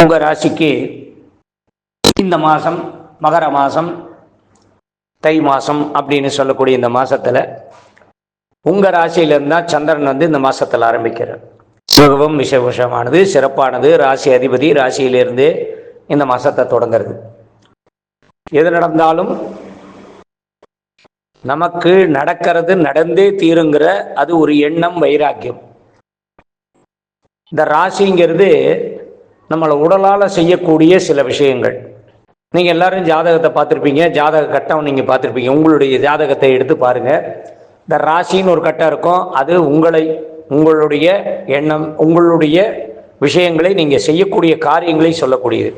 உங்கள் ராசிக்கு இந்த மாதம் மகர மாதம் தை மாதம் அப்படின்னு சொல்லக்கூடிய இந்த மாதத்தில் உங்கள் ராசியிலிருந்து தான் சந்திரன் வந்து இந்த மாதத்தில் ஆரம்பிக்கிறார். மிகவும் விசேஷமானது சிறப்பானது ராசி அதிபதி ராசியிலிருந்து இந்த மாதத்தை தொடங்குறது. எது நடந்தாலும் நமக்கு நடக்கிறது நடந்தே தீருங்கிற அது ஒரு எண்ணம் வைராக்கியம். இந்த ராசிங்கிறது நம்மளை உடலால் செய்யக்கூடிய சில விஷயங்கள். நீங்கள் எல்லாரும் ஜாதகத்தை பார்த்துருப்பீங்க ஜாதக கட்டம் நீங்கள் பார்த்துருப்பீங்க. உங்களுடைய ஜாதகத்தை எடுத்து பாருங்கள் இந்த ராசின்னு ஒரு கட்டம் இருக்கும். அது உங்களை உங்களுடைய எண்ணம் உங்களுடைய விஷயங்களை நீங்கள் செய்யக்கூடிய காரியங்களை சொல்லக்கூடியது.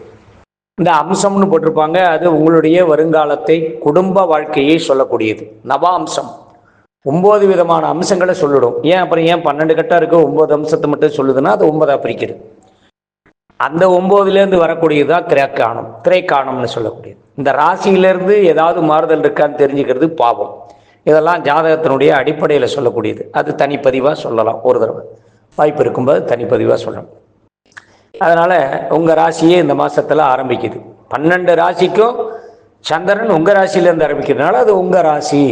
இந்த அம்சம்னு போட்டிருப்பாங்க அது உங்களுடைய வருங்காலத்தை குடும்ப வாழ்க்கையை சொல்லக்கூடியது. நவ அம்சம் ஒம்பது விதமான அம்சங்களை சொல்லிடும். ஏன் அப்புறம் ஏன் பன்னெண்டு கட்டம் இருக்கு? ஒம்பது அம்சத்தை மட்டும் சொல்லுதுன்னா அது ஒன்பதா பிரிக்கிறது அந்த ஒம்போதுலேருந்து வரக்கூடியது தான் திரைக்காணம் திரைக்காணம்னு சொல்லக்கூடியது. இந்த ராசியிலேருந்து ஏதாவது மாறுதல் இருக்கான்னு தெரிஞ்சுக்கிறது பாவம். இதெல்லாம் ஜாதகத்தினுடைய அடிப்படையில் சொல்லக்கூடியது. அது தனிப்பதிவாக சொல்லலாம் ஒரு தடவை. வாய்ப்பு இருக்கும்போது தனிப்பதிவாக சொல்லணும். அதனால் உங்கள் ராசியே இந்த மாதத்தில் ஆரம்பிக்குது. பன்னெண்டு ராசிக்கும் சந்திரன் உங்கள் ராசியிலேருந்து ஆரம்பிக்கிறதுனால அது உங்கள் ராசி.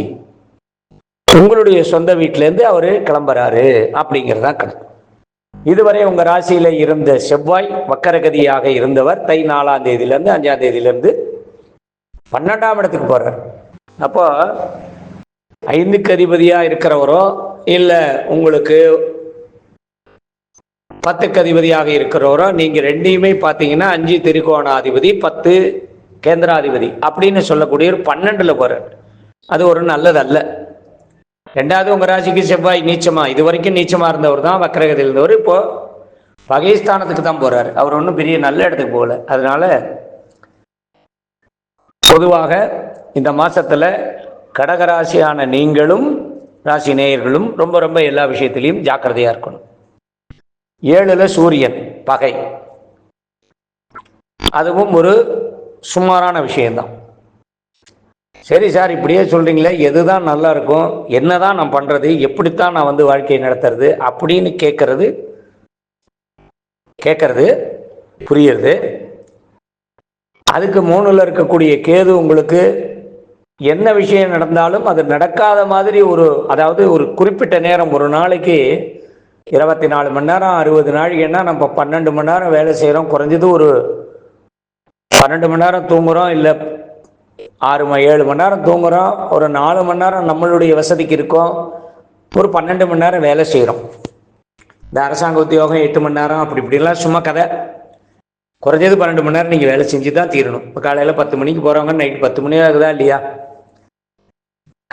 உங்களுடைய சொந்த வீட்டிலேருந்து அவர் கிளம்புறாரு அப்படிங்கிறதான் கணக்கு. இதுவரை உங்கள் ராசியில் இருந்த செவ்வாய் வக்கரகதியாக இருந்தவர் தை நாலாம் தேதியிலேருந்து அஞ்சாம் தேதியிலேருந்து பன்னெண்டாம் இடத்துக்கு போகிறார் அப்போ ஐந்துக்கு அதிபதியா இருக்கிறவரோ இல்லை உங்களுக்கு பத்துக்கு அதிபதியாக இருக்கிறவரோ நீங்கள் ரெண்டையுமே பார்த்தீங்கன்னா அஞ்சு திரிகோணாதிபதி பத்து கேந்திராதிபதி அப்படின்னு சொல்லக்கூடிய ஒரு பன்னெண்டில் போகிறார் அது ஒரு நல்லதல்ல. ரெண்டாவது உங்கள் ராசிக்கு செவ்வாய் நீச்சமா? இது வரைக்கும் நீச்சமாக இருந்தவர் தான் வக்கரகதியில் இருந்தவர். இப்போ பகைஸ்தானத்துக்கு தான் போகிறார் அவர் ஒன்றும் பெரிய நல்ல இடத்துக்கு போகல. அதனால பொதுவாக இந்த மாதத்தில் கடகராசியான நீங்களும் ராசி நேயர்களும் ரொம்ப ரொம்ப எல்லா விஷயத்திலையும் ஜாக்கிரதையாக இருக்கணும். ஏழுல சூரியன் பகை. அதுவும் ஒரு சுமாரான விஷயம்தான். சரி சார் இப்படியே சொல்றீங்களே எதுதான் நல்லா இருக்கும் என்னதான் நான் பண்றது எப்படித்தான் நான் வந்து வாழ்க்கையை நடத்துறது அப்படின்னு கேட்கறது கேட்கறது புரியுறது. அதுக்கு மூணுல இருக்கக்கூடிய கேது உங்களுக்கு என்ன விஷயம் நடந்தாலும் அது நடக்காத மாதிரி ஒரு அதாவது ஒரு குறிப்பிட்ட நேரம் ஒரு நாளைக்கு இருபத்தி நாலு மணி நேரம் அறுபது நாளைக்குன்னா நம்ம பன்னெண்டு மணி நேரம் வேலை செய்கிறோம் குறைஞ்சது ஒரு பன்னெண்டு மணி நேரம் தூங்குறோம் இல்லை ஆறு மணி ஏழு மணி நேரம் தூங்குறோம். ஒரு நாலு மணி நேரம் நம்மளுடைய வசதிக்கு இருக்கோம். ஒரு பன்னெண்டு மணி நேரம் வேலை செய்கிறோம் இந்த அரசாங்க உத்தியோகம் எட்டு மணி நேரம் அப்படி இப்படிலாம் சும்மா கதை. குறைஞ்சது பன்னெண்டு மணி நேரம் நீங்கள் வேலை செஞ்சு தான் தீரணும். இப்போ காலையில் பத்து மணிக்கு போகிறவங்க நைட்டு பத்து மணி ஆகுதா இல்லையா?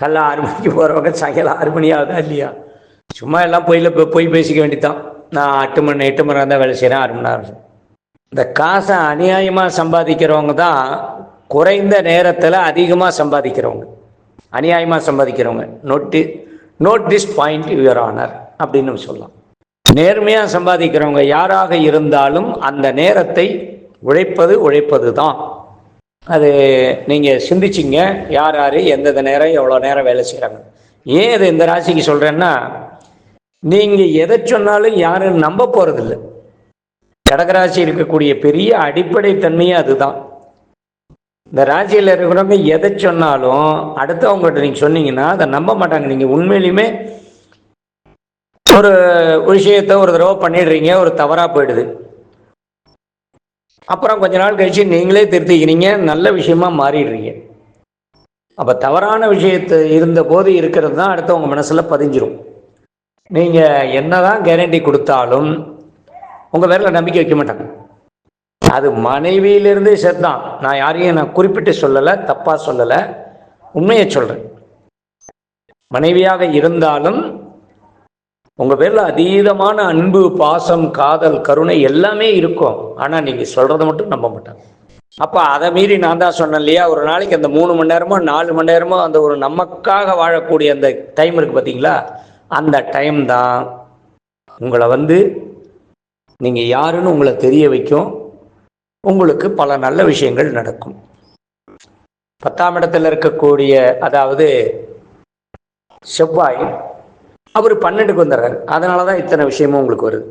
காலைல ஆறு மணிக்கு போகிறவங்க சாயங்காலம் ஆறு மணி ஆகுதா இல்லையா? சும்மா எல்லாம் போயில போய் பேசிக்க வேண்டித்தான் நான் எட்டு மணி எட்டு மணி நேரம் தான் வேலை செய்கிறேன் ஆறு மணி நேரம். இந்த காசை அநியாயமாக சம்பாதிக்கிறவங்க தான் குறைந்த நேரத்தில் அதிகமாக சம்பாதிக்கிறவங்க அநியாயமாக சம்பாதிக்கிறவங்க. Note note this point your honour அப்படின்னு சொல்லலாம். நேர்மையாக சம்பாதிக்கிறவங்க யாராக இருந்தாலும் அந்த நேரத்தை உழைப்பது உழைப்பது தான் அது நீங்கள் சிந்திச்சிங்க யார் யார் எந்தெந்த நேரம் எவ்வளோ நேரம் வேலை செய்கிறாங்க ஏன் இது இந்த ராசிக்கு சொல்கிறேன்னா நீங்கள் எதை சொன்னாலும் யாரும் நம்ப போகிறதில்ல கடகராசி இருக்கக்கூடிய பெரிய அடிப்படை தன்மையே அதுதான். இந்த ராசியில் இருக்கிறவங்க எதை சொன்னாலும் அடுத்தவங்கள்ட்ட நீங்கள் சொன்னீங்கன்னா அதை நம்ப மாட்டாங்க. நீங்கள் உண்மையிலுமே ஒரு விஷயத்த ஒரு தடவை பண்ணிடுறீங்க ஒரு தவறாக போயிடுது. அப்புறம் கொஞ்ச நாள் கழிச்சு நீங்களே திருத்திக்கிறீங்க நல்ல விஷயமா மாறிடுறீங்க. அப்போ தவறான விஷயத்து இருந்த போது இருக்கிறது தான் அடுத்தவங்க மனசில் பதிஞ்சிரும். நீங்கள் என்னதான் கேரண்டி கொடுத்தாலும் உங்கள் பேரில் நம்பிக்கை வைக்க மாட்டாங்க. அது மனைவியிலிருந்தே செத்தான் நான் யாரையும் நான் குறிப்பிட்டு சொல்லலை தப்பாக சொல்லலை. உண்மையை சொல்கிறேன் மனைவியாக இருந்தாலும் உங்கள் பேரில் அதீதமான அன்பு பாசம் காதல் கருணை எல்லாமே இருக்கும். ஆனால் நீங்கள் சொல்கிறத மட்டும் நம்ப மாட்டாங்க. அப்போ அதை மீறி நான் தான் சொன்னேன் இல்லையா? ஒரு நாளைக்கு அந்த மூணு மணி நேரமோ நாலு மணி நேரமோ அந்த ஒரு நமக்காக வாழக்கூடிய அந்த டைம் இருக்குது பார்த்தீங்களா அந்த டைம் தான் உங்களை வந்து நீங்கள் யாருன்னு உங்களை தெரிய வைக்கும். உங்களுக்கு பல நல்ல விஷயங்கள் நடக்கும். பத்தாம் இடத்துல இருக்கக்கூடிய அதாவது செவ்வாய் அவர் பன்னெண்டுக்கு வந்துடுறாரு. அதனால தான் இத்தனை விஷயமும் உங்களுக்கு வருது.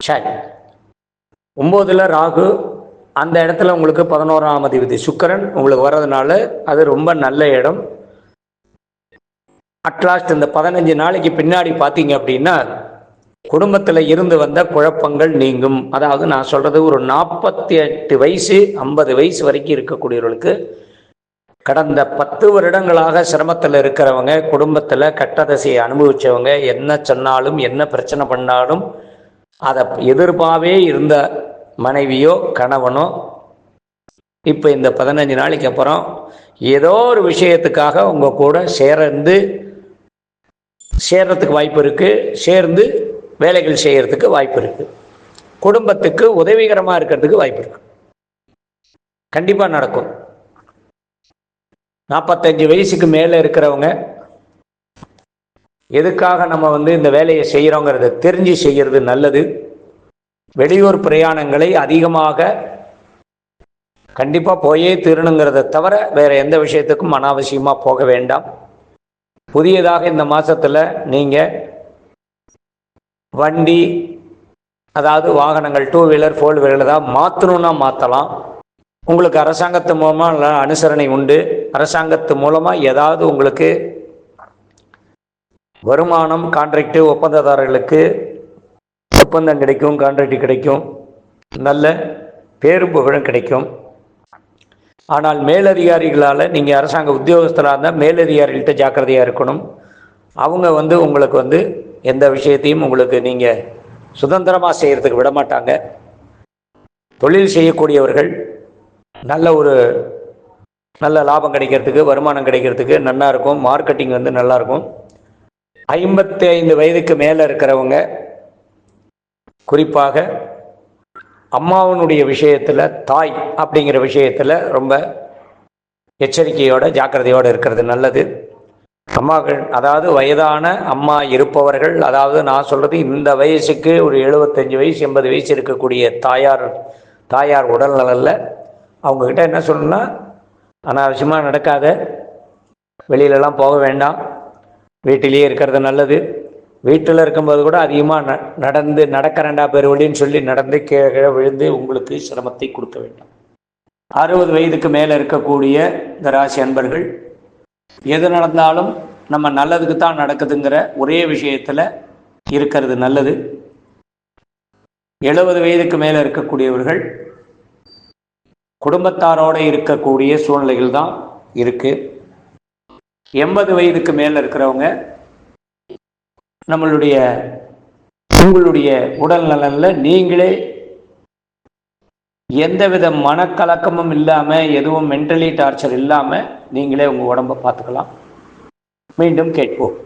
சரி. ஒம்போதுல ராகு அந்த இடத்துல உங்களுக்கு பதினோராம் அதிபதி சுக்கரன். உங்களுக்கு வர்றதுனால அது ரொம்ப நல்ல இடம். அட்லாஸ்ட் இந்த பதினஞ்சு நாளைக்கு பின்னாடி பார்த்தீங்க அப்படின்னா குடும்பத்தில் இருந்து வந்த குழப்பங்கள் நீங்கும். அதாவது நான் சொல்றது ஒரு நாற்பத்தி எட்டு வயசு ஐம்பது வயசு வரைக்கும் இருக்கக்கூடியவர்களுக்கு கடந்த பத்து வருடங்களாக சிரமத்தில் இருக்கிறவங்க குடும்பத்தில் கட்டதசையை அனுபவிச்சவங்க என்ன சொன்னாலும் என்ன பிரச்சனை பண்ணாலும் அதை எதிர்பாவே இருந்த மனைவியோ கணவனோ இப்போ இந்த பதினஞ்சு நாளைக்கு அப்புறம் ஏதோ ஒரு விஷயத்துக்காக உங்கள் கூட சேர்ந்து சேர்றதுக்கு வாய்ப்பு இருக்குது சேர்ந்து வேலைகள் செய்கிறதுக்கு வாய்ப்பு இருக்குது குடும்பத்துக்கு உதவிகரமாக இருக்கிறதுக்கு வாய்ப்பு இருக்குது கண்டிப்பாக நடக்கும். நாற்பத்தஞ்சு வயசுக்கு மேலே இருக்கிறவங்க எதுக்காக நம்ம வந்து இந்த வேலையை செய்கிறோங்கிறத தெரிஞ்சு செய்கிறது நல்லது. வெளியூர் பிரயாணங்களை அதிகமாக கண்டிப்பாக போயே தீரணுங்கிறத தவிர வேறு எந்த விஷயத்துக்கும் அனாவசியமாக போக வேண்டாம். புதியதாக இந்த மாதத்தில் நீங்கள் வண்டி அதாவது வாகனங்கள் டூ வீலர் ஃபோர் வீலர் தான் மாற்றணுன்னா மாற்றலாம் உங்களுக்கு அரசாங்கத்து மூலமாக அனுசரணை உண்டு. அரசாங்கத்து மூலமாக ஏதாவது உங்களுக்கு வருமானம் கான்ட்ராக்டு ஒப்பந்ததாரர்களுக்கு ஒப்பந்தம் கிடைக்கும் கான்ட்ராக்ட் கிடைக்கும். நல்ல பேரும் புகழும் கிடைக்கும். ஆனால் மேலதிகாரிகளால் நீங்கள் அரசாங்க உத்தியோகஸ்தராக இருந்தால் மேலதிகாரிகள்கிட்ட ஜாக்கிரதையாக இருக்கணும். அவங்க வந்து உங்களுக்கு வந்து எந்த விஷயத்தையும் உங்களுக்கு நீங்கள் சுதந்திரமாக செய்கிறதுக்கு விட மாட்டாங்க. தொழில் செய்யக்கூடியவர்கள் நல்ல ஒரு நல்ல லாபம் கிடைக்கிறதுக்கு வருமானம் கிடைக்கிறதுக்கு நல்லா இருக்கும். மார்க்கெட்டிங் வந்து நல்லாயிருக்கும் ஐம்பத்தி ஐந்து வயதுக்கு மேலே இருக்கிறவங்க குறிப்பாக அம்மாவனுடைய விஷயத்தில் தாய் அப்படிங்கிற விஷயத்தில் ரொம்ப எச்சரிக்கையோட ஜாக்கிரதையோடு இருக்கிறது நல்லது. அம்மாக்கள் அதாவது வயதான அம்மா இருப்பவர்கள் அதாவது நான் சொல்கிறது இந்த வயசுக்கு ஒரு எழுபத்தஞ்சு வயசு எண்பது வயசு இருக்கக்கூடிய தாயார் தாயார் உடல் நலனில் அவங்கக்கிட்ட என்ன சொல்லணும்னா அனாவசியமாக நடக்காத வெளியிலலாம் போக வேண்டாம். வீட்டிலேயே இருக்கிறது நல்லது. வீட்டில் இருக்கும்போது கூட அதிகமாக ந நடந்து நடக்கிறண்டா பெருவழின்னு சொல்லி நடந்து கீழே விழுந்து உங்களுக்கு சிரமத்தை கொடுக்க வேண்டாம். அறுபது வயதுக்கு மேலே இருக்கக்கூடிய இந்த ராசி அன்பர்கள் எது நடந்தாலும் நம்ம நல்லதுக்கு தான் நடக்குதுங்கிற ஒரே விஷயத்தில் இருக்கிறது நல்லது. எழுபது வயதுக்கு மேலே இருக்கக்கூடியவர்கள் குடும்பத்தாரோடு இருக்கக்கூடிய சூழ்நிலைகள் தான் இருக்குது எண்பது வயதுக்கு மேலே இருக்கிறவங்க நம்மளுடைய உங்களுடைய உடல் நலனில் நீங்களே எந்தவித மனக்கலக்கமும் இல்லாமல் எதுவும் மென்டலி டார்ச்சர் இல்லாமல் நீங்களே உங்கள் உடம்பை பார்த்துக்கலாம். மீண்டும் கேட்போம்.